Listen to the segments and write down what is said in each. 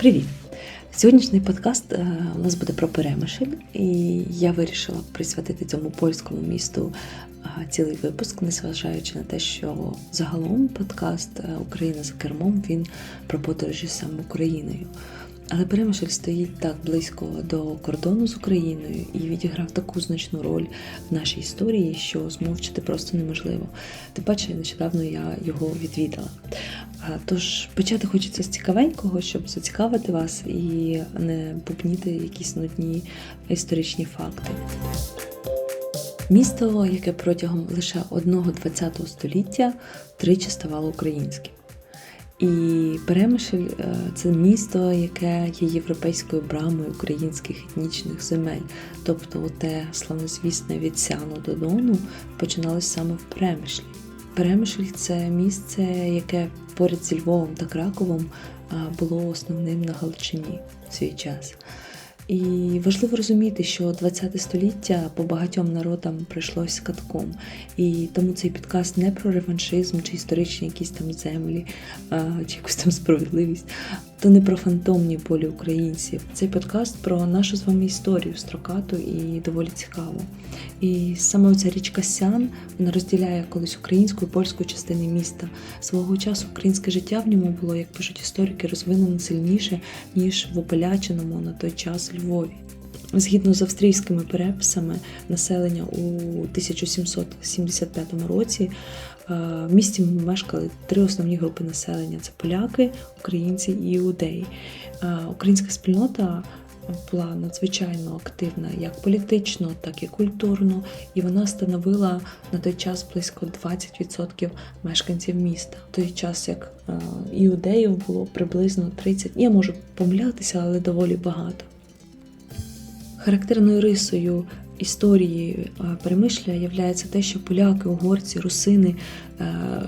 Привіт! Сьогоднішній подкаст е, у нас буде про Перемишель, і я вирішила присвятити цьому польському місту е, цілий випуск, незважаючи на те, що загалом подкаст е, Україна за кермом він про подорожі саме Україною. Але Перемишль стоїть так близько до кордону з Україною і відіграв таку значну роль в нашій історії, що змовчати просто неможливо. Тим паче, нещодавно я його відвідала. Тож почати хочеться з цікавенького, щоб зацікавити вас і не бубніти якісь нудні історичні факти. Місто, яке протягом лише одного ХХ століття тричі ставало українським. І Перемишль е, це місто, яке є європейською брамою українських етнічних земель. Тобто те славнозвісне від Сяну до Дону починалось саме в Перемишлі. Перемишль це місце, яке поряд зі Львовом та Краковом було основним на Галичині в свій час. І важливо розуміти, що ХХ століття по багатьом народам прийшлось катком. І тому цей підкаст не про реваншизм чи історичні якісь там землі, чи якусь там справедливість, то не про фантомні болі українців. Цей подкаст про нашу з вами історію строкату і доволі цікаву. І саме ця річка Сян вона розділяє колись українську і польську частини міста. Свого часу українське життя в ньому було, як пишуть історики, розвинено сильніше, ніж в Опаляченому на той час Львові. Згідно з австрійськими переписами населення у 1775 році в місті мешкали три основні групи населення: це поляки, українці і іудеї. Е, Українська спільнота була надзвичайно активна як політично, так і культурно, і вона становила на той час близько 20% мешканців міста. В той час як е, іудеїв було приблизно 30%. Я можу помилятися, але доволі багато. Характерною рисою історії е, Перемишля є те, що поляки, угорці, русини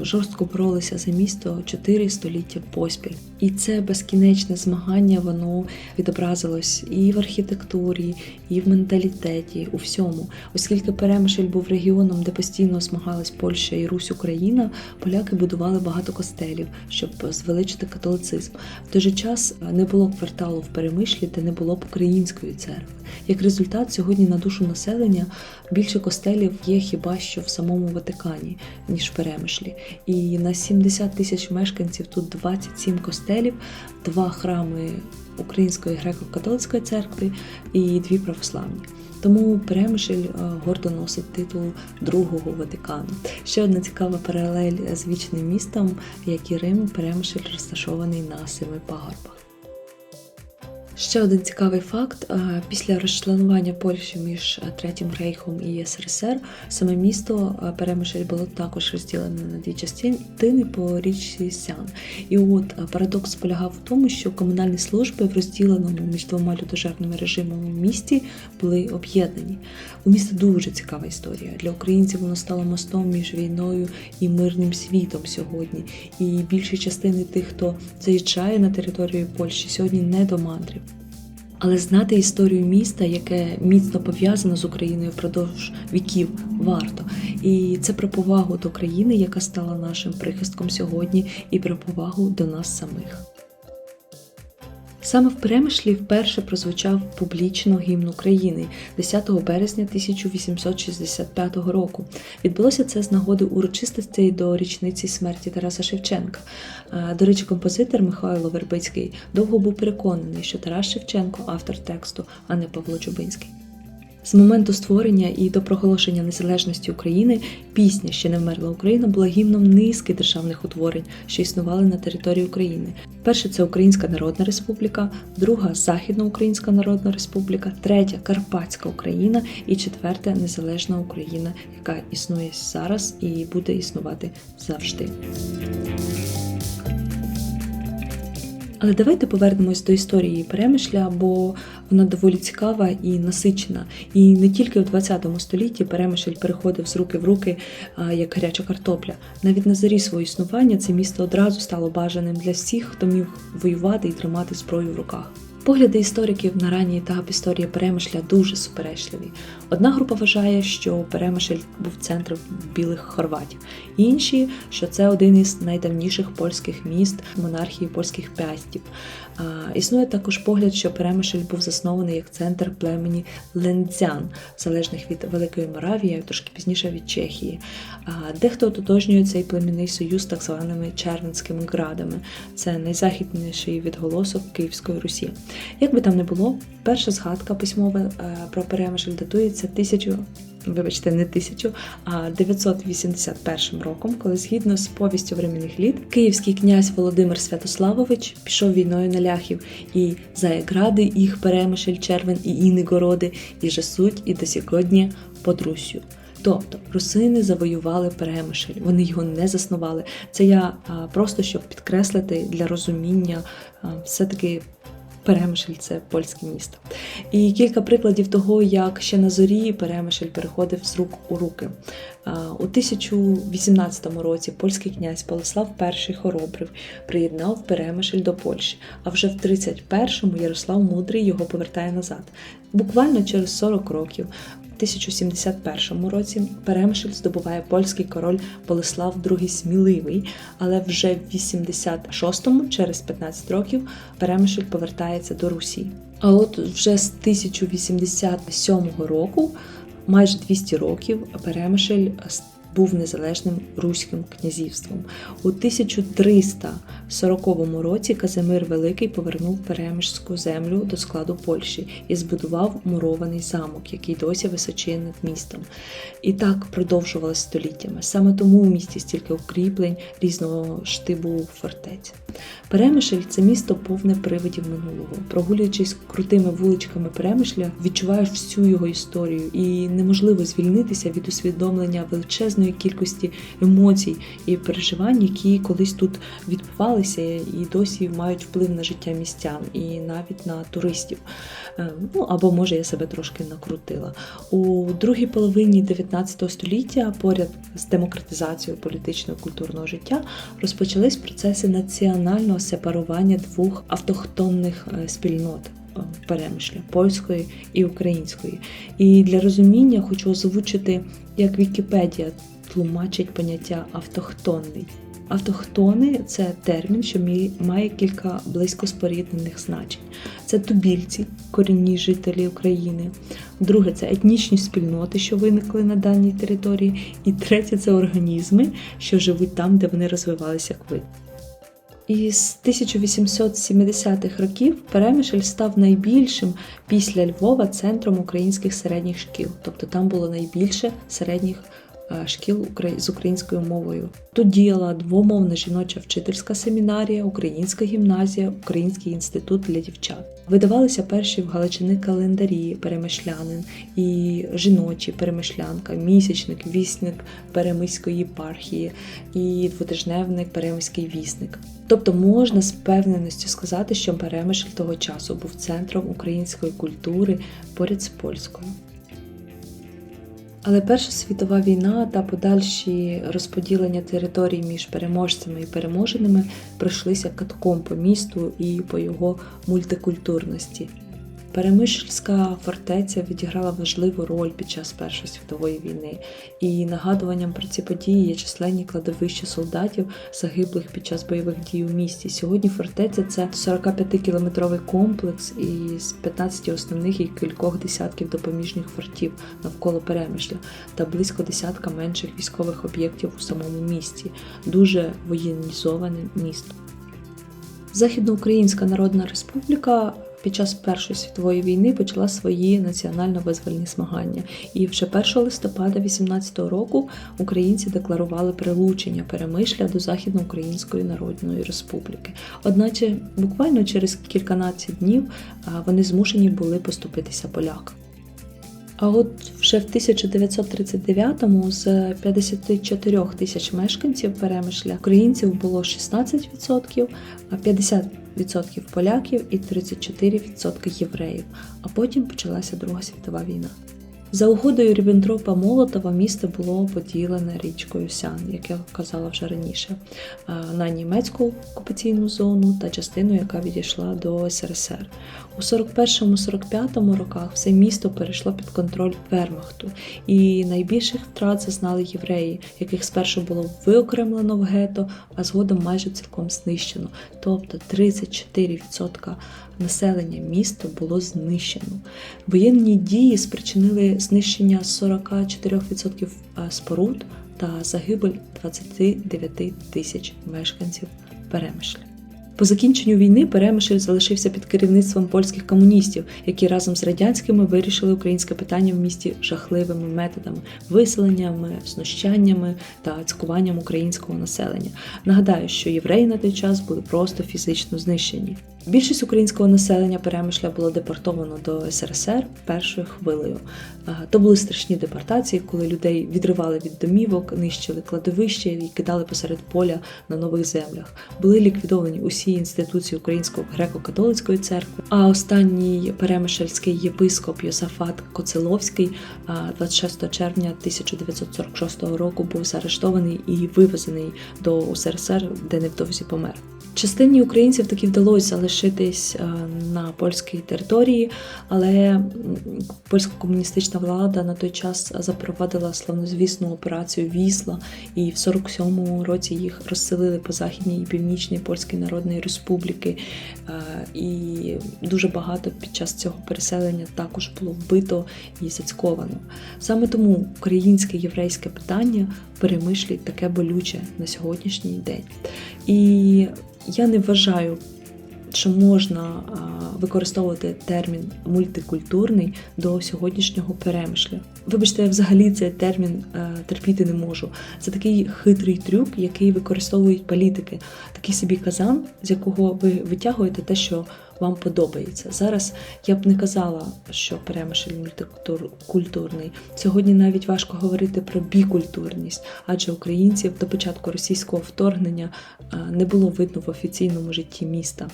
жорстко боролися за місто чотири століття поспіль. І це безкінечне змагання воно відобразилось і в архітектурі, і в менталітеті, у всьому. Оскільки Перемишль був регіоном, де постійно змагались Польща і Русь Україна, поляки будували багато костелів, щоб звеличити католицизм. В той же час е, не було кварталу в Перемишлі, де не було б української церкви. Як результат, сьогодні на душу населення більше костелів є хіба що в самому Ватикані, ніж в Перемишлі. І на 70 тисяч мешканців тут 27 костелів, два храми Української греко-католицької церкви і дві православні. Тому Перемишль е, гордо носить титул другого Ватикану. Ще одна цікава паралель з вічним містом, як і Рим, Перемишль розташований на семи пагорбах. Ще один цікавий факт: після розчленування Польщі між Третім Рейхом і СРСР саме місто Перемишль було також розділене на дві частини по річці Сян. І от парадокс полягав в тому, що комунальні служби в розділеному між двома людожерними режимами місті були об'єднані. У міста дуже цікава історія. Для українців воно стало мостом між війною і мирним світом сьогодні. І більші частини тих, хто заїжджає на територію Польщі, сьогодні не до мандрів. Але знати історію міста, яке міцно пов'язано з Україною впродовж віків, варто. І це про повагу до країни, яка стала нашим прихистком сьогодні, і про повагу до нас самих. Саме в Перемишлі вперше прозвучав публічно гімн України 10 березня 1865 року. Відбулося це з нагоди урочистостей до річниці смерті Тараса Шевченка. До речі, композитор Михайло Вербицький довго був переконаний, що Тарас Шевченко автор тексту, а не Павло Чубинський. З моменту створення і до проголошення незалежності України пісня Ще не вмерла Україна була гімном низки державних утворень, що існували на території України. Перше це Українська Народна Республіка, друга Західноукраїнська Народна Республіка, третя Карпатська Україна і четверта Незалежна Україна, яка існує зараз і буде існувати завжди. Але давайте повернемось до історії Перемишля, бо вона доволі цікава і насичена. І не тільки в 20 столітті Перемишль переходив з руки в руки як гаряча картопля. Навіть на зарі свого існування це місто одразу стало бажаним для всіх, хто міг воювати і тримати зброю в руках. Погляди істориків на ранній етап історії Перемишля дуже суперечливі. Одна група вважає, що Перемишль був центром білих хорватів, інші, що це один із найдавніших польських міст монархії польських пястів. Існує також погляд, що Перемишль був заснований як центр племені Лендзян, залежних від Великої Моравії, трошки пізніше від Чехії. Дехто ототожнює цей племінний союз так званими Червенськими градами. Це найзахідніший відголосок Київської Русі. Як би там не було, перша згадка письмова е, про Перемишль датується тисячу. Вибачте, не тисячу, а 981 роком, коли згідно з повістю временних літ, київський князь Володимир Святославович пішов війною на ляхів, і Заягради, їх Перемишль, Червен і Інигороди, і Жасуть, і до сьогодні под Руссю. Тобто русини завоювали Перемишль, вони його не заснували. Це я а, просто щоб підкреслити для розуміння все-таки. Перемишль це польське місто. І кілька прикладів того, як ще на зорі Перемишль переходив з рук у руки. У 1018 році польський князь Болеслав І Хоробрив приєднав Перемишль до Польщі, а вже в 31-му Ярослав Мудрий його повертає назад. Буквально через 40 років. У 1071 році Перемишль здобуває польський король Болеслав II Сміливий, але вже в 86-му, через 15 років, Перемишль повертається до Русі. А от вже з 1087 року, майже 200 років, Перемишль був незалежним руським князівством. У 1340 році Казимир Великий повернув Перемишську землю до складу Польщі і збудував мурований замок, який досі височіє над містом. І так продовжувалося століттями. Саме тому у місті стільки укріплень різного штибу фортець. Перемишль це місто повне привидів минулого. Прогулюючись крутими вуличками Перемишля, відчуваєш всю його історію, і неможливо звільнитися від усвідомлення величезної кількості емоцій і переживань, які колись тут відбувалися і досі мають вплив на життя містян і навіть на туристів. Е, Ну або може я себе трошки накрутила. У другій половині 19 століття, поряд з демократизацією політичного і культурного життя, розпочались процеси національного сепарування двох автохтонних е, спільнот. е, Перемишля польської і української. І для розуміння хочу озвучити, як Вікіпедія тлумачить поняття автохтонний. Автохтони це термін, що має кілька близько споріднених значень. Це тубільці, корінні жителі України. Друге це етнічні спільноти, що виникли на даній території. І третє це організми, що живуть там, де вони розвивалися як вид. І з 1870-х років Перемишль став найбільшим після Львова центром українських середніх шкіл. Тобто там було найбільше середніх шкіл з українською мовою. Тут діяла двомовна жіноча вчительська семінарія, українська гімназія, Український інститут для дівчат. Видавалися перші в Галичини календарі перемишлянин і жіночі перемишлянка, місячник, вісник Перемиської єпархії і двотижневник Перемиський вісник. Тобто можна з впевненістю сказати, що Перемишль того часу був центром української культури поряд з польською. Але Перша світова війна та подальші розподілення територій між переможцями і переможеними пройшлися катком по місту і по його мультикультурності. Перемишльська фортеця відіграла важливу роль під час Першої світової війни, і нагадуванням про ці події є численні кладовища солдатів, загиблих під час бойових дій у місті. Сьогодні фортеця це 45-кілометровий комплекс із 15 основних і кількох десятків допоміжних фортів навколо Перемишля та близько десятка менших військових об'єктів у самому місті. Дуже воєнізоване місто. Західноукраїнська Народна Республіка під час Першої світової війни почала свої національно-визвольні змагання. І вже 1 листопада 18-го року українці декларували прилучення Перемишля до Західноукраїнської Народної Республіки. Одначе буквально через кільканадцять днів вони змушені були поступитися полякам. А от вже в 1939-му з 54 тисяч мешканців Перемишля українців було 16%, а 50% поляків і 34% євреїв. А потім почалася Друга світова війна. За угодою Ріббентропа Молотова місто було поділене річкою Сян, як я казала вже раніше, е, на німецьку окупаційну зону та частину, яка відійшла до СРСР. У 41-45 роках все місто перейшло під контроль Вермахту, і найбільших втрат зазнали євреї, яких спершу було виокремлено в гетто, а згодом майже цілком знищено. Тобто 34% населення міста було знищено. Воєнні дії спричинили знищення 44% споруд та загибель 29 тисяч мешканців Перемишля. По закінченню війни Перемишль залишився під керівництвом польських комуністів, які разом з радянськими вирішили українське питання в місті жахливими методами, виселеннями, знущаннями та цькуванням українського населення. Нагадаю, що євреї на той час були просто фізично знищені. Більшість українського населення Перемишля було депортовано до СРСР першою хвилею. То були страшні депортації, коли людей відривали від домівок, нищили кладовище і кидали посеред поля на нових землях. Були ліквідовані усі інституції Української греко-католицької церкви. А останній перемишельський єпископ Йосафат Коцеловський 26 червня 1946 року був заарештований і вивезений до УСРСР, де невдовзі помер. Частині українців таки вдалося залишитись е, на польській території, але польська комуністична влада на той час запровадила славнозвісну операцію Вісла, і в 47-му році їх розселили по західній і північній польській народної республіки. Е, і дуже багато під час цього переселення також було вбито і зацьковано. Саме тому українське єврейське питання перемишлі таке болюче на сьогоднішній день. І я не вважаю, що можна використовувати термін мультикультурний до сьогоднішнього перемишля. Вибачте, я взагалі цей термін терпіти не можу. Це такий хитрий трюк, який використовують політики, такий собі казан, з якого ви витягуєте те, що вам подобається. Зараз я б не казала, що перемишель мультикультурний. Сьогодні навіть важко говорити про бікультурність, адже українців до початку російського вторгнення не було видно в офіційному житті міста.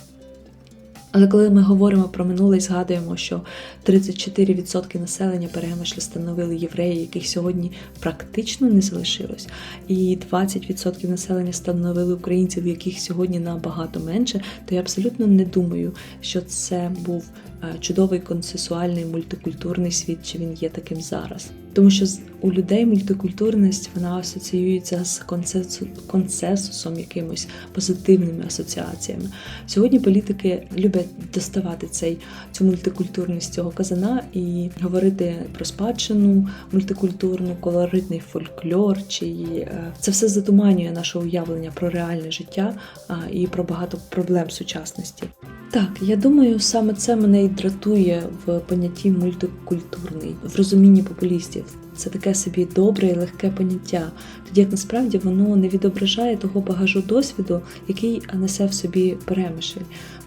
Але коли ми говоримо про минуле і згадуємо, що 34% населення Перемишля становили євреї, яких сьогодні практично не залишилось, і 20% населення становили українців, яких сьогодні набагато менше, то я абсолютно не думаю, що це був чудовий консесуальний мультикультурний світ, чи він є таким зараз. Тому що у людей мультикультурність вона асоціюється з консенсусом, якимось позитивними асоціаціями. Сьогодні політики люблять доставати цей цю мультикультурність цього казана і говорити про спадщину мультикультурну, колоритний фольклор. Чи е, це все затуманює наше уявлення про реальне життя і про багато проблем сучасності. Так, я думаю, саме це мене і дратує в понятті мультикультурний, в розумінні популістів. Це таке собі добре і легке поняття, тоді як насправді воно не відображає того багажу досвіду, який несе в собі перемишель.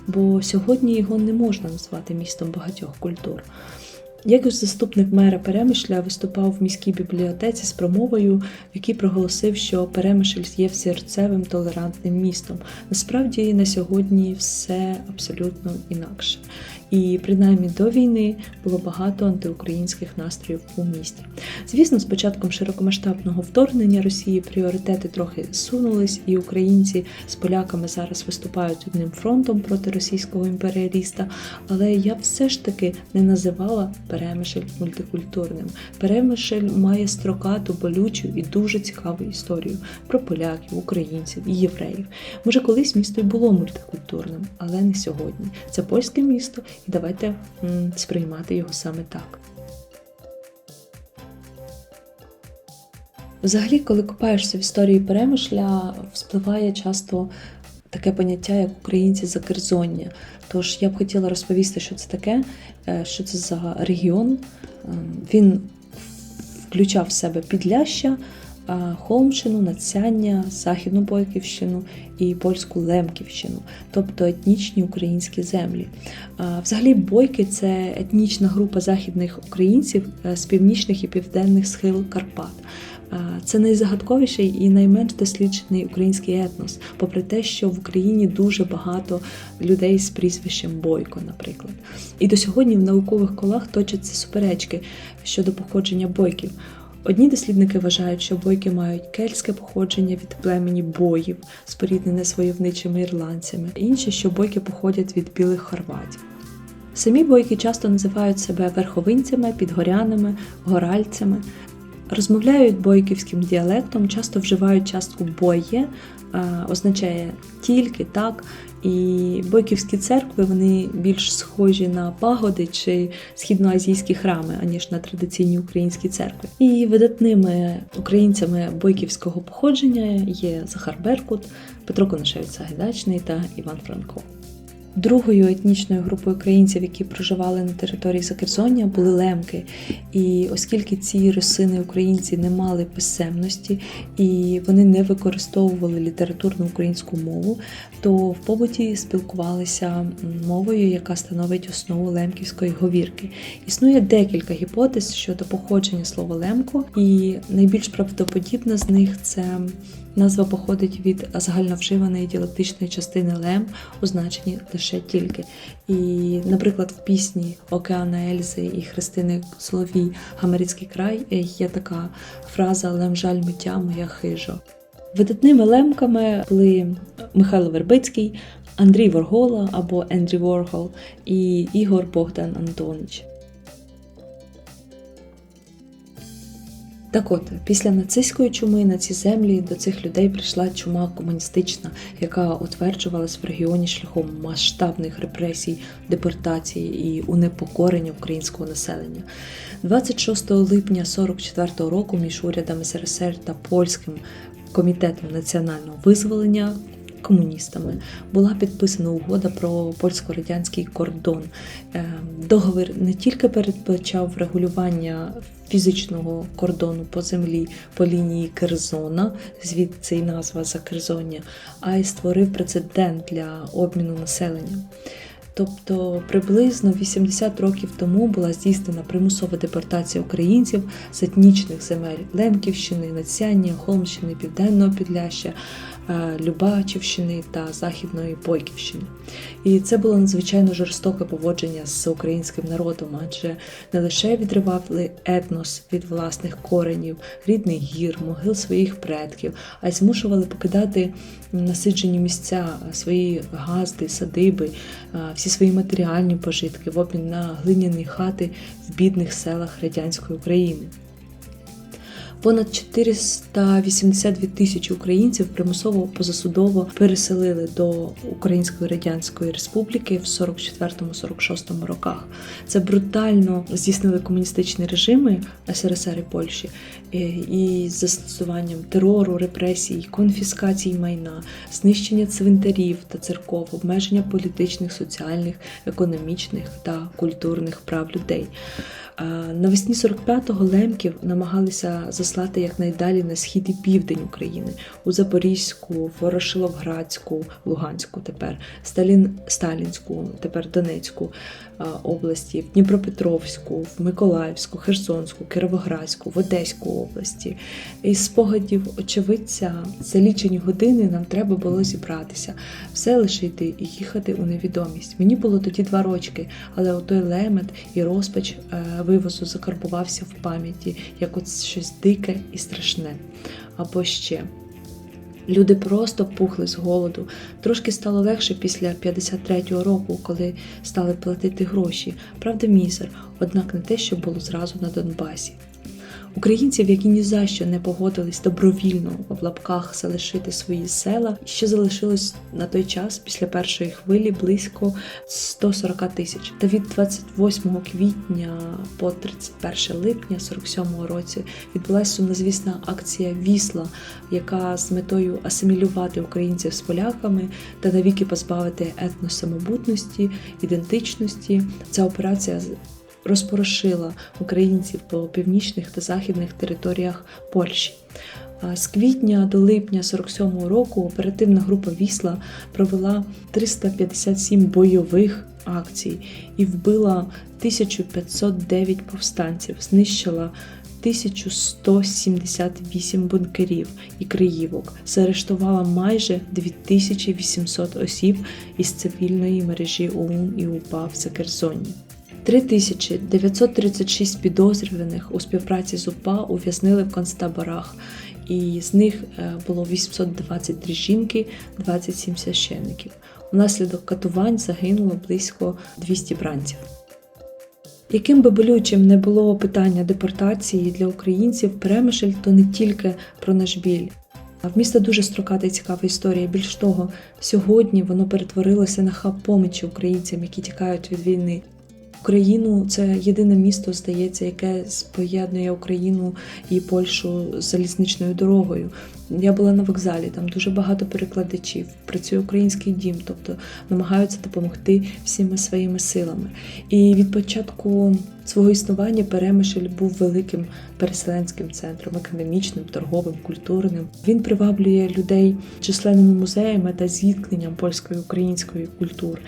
Бо сьогодні його не можна назвати містом багатьох культур. Якось заступник мера Перемишля виступав в міській бібліотеці з промовою, в якій проголосив, що Перемишль є серцевим толерантним містом. Насправді на сьогодні все абсолютно інакше. І принаймні до війни було багато антиукраїнських настроїв у місті. Звісно, з початком широкомасштабного вторгнення Росії пріоритети трохи сунулись, і українці з поляками зараз виступають одним фронтом проти російського імперіаліста. Але я все ж таки не називала Перемишель мультикультурним. Перемишель має строкату, болючу і дуже цікаву історію про поляків, українців і євреїв. Може, колись місто й було мультикультурним, але не сьогодні. Це польське місто, давайте сприймати його саме так. Взагалі, коли купаєшся в історії перемишля, вспливає часто таке поняття, як українці закерзоння. Тож я б хотіла розповісти, що це таке, е, що це за регіон. Ем, він включав в себе Підляща, Холмщину, Нацяння, Західну Бойківщину і польську Лемківщину, тобто етнічні українські землі. Взагалі, бойки це етнічна група західних українців е, з північних і південних схил Карпат. Це найзагадковіший і найменш досліджений український етнос, попри те, що в Україні дуже багато людей з прізвищем Бойко, наприклад. І до сьогодні в наукових колах точаться суперечки щодо походження бойків. Одні дослідники вважають, що бойки мають кельтське походження від племені боїв, споріднене з войовничими ірландцями, інші, що бойки походять від білих хорватів. Самі бойки часто називають себе верховинцями, підгорянами, горальцями. Розмовляють бойківським діалектом, часто вживають частку боє, означає тільки так. І бойківські церкви вони більш схожі на пагоди чи східноазійські храми, аніж на традиційні українські церкви. І видатними українцями бойківського походження є Захар Беркут, Петро Конашевич Сагайдачний та Іван Франко. Другою етнічною групою українців, які проживали на території Закерзоння, були лемки. І оскільки ці росини українці не мали писемності і вони не використовували літературну українську мову, то в побуті спілкувалися мовою, яка становить основу лемківської говірки. Існує декілька гіпотез щодо походження слова лемко, і найбільш правдоподібна з них це назва походить від загальновживаної діалектичної частини лем, означені лише тільки. І, наприклад, в пісні Океана Ельзи і Христини Соловій Гамарицький край є така фраза Лем жаль миття моя хижо. Видатними лемками були Михайло Вербицький, Андрій Воргола або Ендрі Воргол і Ігор Богдан Антонич. Так от, після нацистської чуми на ці землі до цих людей прийшла чума комуністична, яка утверджувалась в регіоні шляхом масштабних репресій, депортацій і унепокорення українського населення. 26 липня 44 року між урядами СРСР та польським комітетом національного визволення. Комуністами була підписана угода про польсько-радянський кордон. Е, Договір не тільки передбачав регулювання фізичного кордону по землі по лінії Керзона, звідси й назва Закерзоння, а й створив прецедент для обміну населення. Тобто приблизно 80 років тому була здійснена примусова депортація українців з етнічних земель Лемківщини, Нацяння, Холмщини, Південного Підляща, Любачівщини та Західної Бойківщини. І це було надзвичайно жорстоке поводження з українським народом, адже не лише відривали етнос від власних коренів, рідних гір, могил своїх предків, а й змушували покидати насиджені місця, свої газди, садиби, е, всі свої матеріальні пожитки в обмін на глиняні хати в бідних селах радянської України. Понад 482 тисячі українців примусово позасудово переселили до Української Радянської Республіки в 44-46 роках. Це брутально здійснили комуністичні режими СРСР і Польщі е, і застосуванням терору, репресій, конфіскацій майна, знищення цвинтарів та церков, обмеження політичних, соціальних, економічних та культурних прав людей. Навесні 45-го лемків намагалися заслати якнайдалі на схід і південь України у Запорізьку, Ворошиловградську, Луганську тепер, Сталін, Сталінську, тепер Донецьку області, в Дніпропетровську, в Миколаївську, Херсонську, Кіровоградську, в Одеську області. Із спогадів очевидця за лічені години нам треба було зібратися, все лишити і їхати у невідомість. Мені було тоді два рочки, але отой лемет і розпач е, вивозу закарбувався в пам'яті, як от щось дике і страшне. Або ще. Люди просто пухли з голоду. Трошки стало легше після 53-го року, коли стали платити гроші. Правда, мізер, однак не те, що було зразу на Донбасі. Українців, які ні за що не погодились добровільно в лапках залишити свої села, ще залишилось на той час після першої хвилі близько 140 тисяч. Та від 28 квітня по 31 липня 47 році відбулася сумнозвісна акція Вісла, яка з метою асимілювати українців з поляками та навіки позбавити етносамобутності, ідентичності. Ця операція розпорошила українців по північних та західних територіях Польщі. З квітня до липня 47-го року оперативна група Вісла провела 357 бойових акцій і вбила 1509 повстанців, знищила 1178 бункерів і криївок, заарештувала майже 2800 осіб із цивільної мережі ОУН і УПА в Закерзонні. 3936 підозрюваних у співпраці з УПА ув'язнили в концтаборах, і з них е, було 823 жінки, 27 священників. Унаслідок катувань загинуло близько 200 бранців. Яким би болючим не було питання депортації для українців, Перемишль то не тільки про наш біль. В міста дуже строката і цікава історія. Більш того, сьогодні воно перетворилося на хаб помічі українцям, які тікають від війни. Україну це єдине місто, здається, яке поєднує Україну і Польщу залізничною дорогою. Я була на вокзалі, там дуже багато перекладачів, працює український дім, тобто намагаються допомогти всіма своїми силами. І від початку свого існування Перемишль був великим переселенським центром, економічним, торговим, культурним. Він приваблює людей численними музеями та зіткненням польської української культур.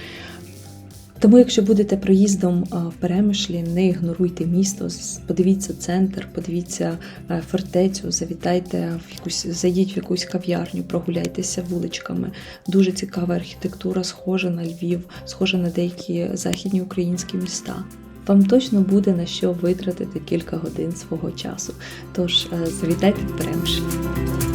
Тому, якщо будете проїздом в Перемишлі, не ігноруйте місто, подивіться центр, подивіться е, фортецю, завітайте в якусь, зайдіть в якусь кав'ярню, прогуляйтеся вуличками. Дуже цікава архітектура, схожа на Львів, схожа на деякі західні українські міста. Вам точно буде на що витратити кілька годин свого часу. Тож е, завітайте в Перемишль.